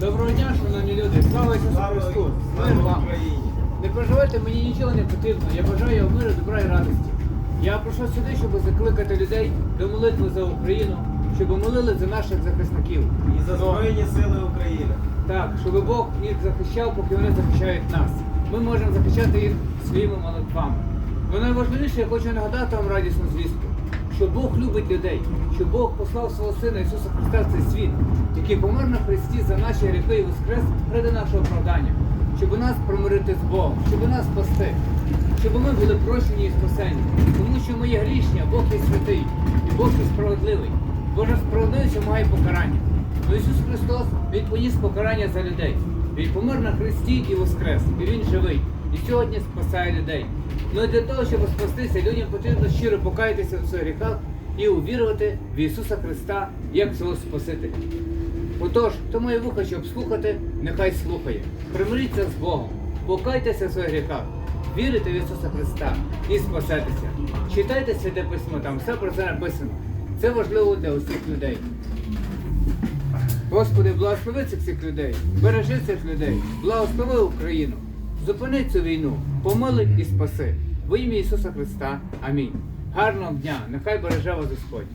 Доброго дня, шановні люди! Слава Ісусу Христу! Мир вам! Не переживайте, мені нічого не потрібно. Я бажаю вам миру, добра і радості. Я прийшов сюди, щоб закликати людей до молитви за Україну, щоб молили за наших захисників. І за Збройні сили України. Так, щоб Бог їх захищав, поки вони захищають нас. Ми можемо захищати їх своїми молитвами. Но найважливіше, я хочу нагадати вам радісну звістку, що Бог любить людей, що Бог послав свого Сина Ісуса Христа в цей світ, який помер на Христі за наші гріхи і воскрес ради нашого оправдання, щоб нас примирити з Богом, щоб нас спасти, щоб ми були прощені і спасені. Тому що ми є грішні, а Бог є святий, і Бог є справедливий. Божа справедливість вимагає покарання. Но Ісус Христос Він поніс покарання за людей. Він помер на Христі і воскрес, і Він живий. І сьогодні спасає людей. Ну і для того, щоб спастися, людям потрібно щиро покаятися в своїх гріхах і увірувати в Ісуса Христа як свого Спасителя. Отож, хто має вуха, щоб слухати, нехай слухає. Примиріться з Богом, покайтеся в своїх гріхах, вірите в Ісуса Христа і спасетеся. Читайте святе письмо, там все про це написано. Це важливо для усіх людей. Господи, благослови цих всіх людей, бережи цих людей, благослови Україну, зупини цю війну, помили і спаси. В ім'я Ісуса Христа. Амінь. Гарного дня, нехай береже вас Господь.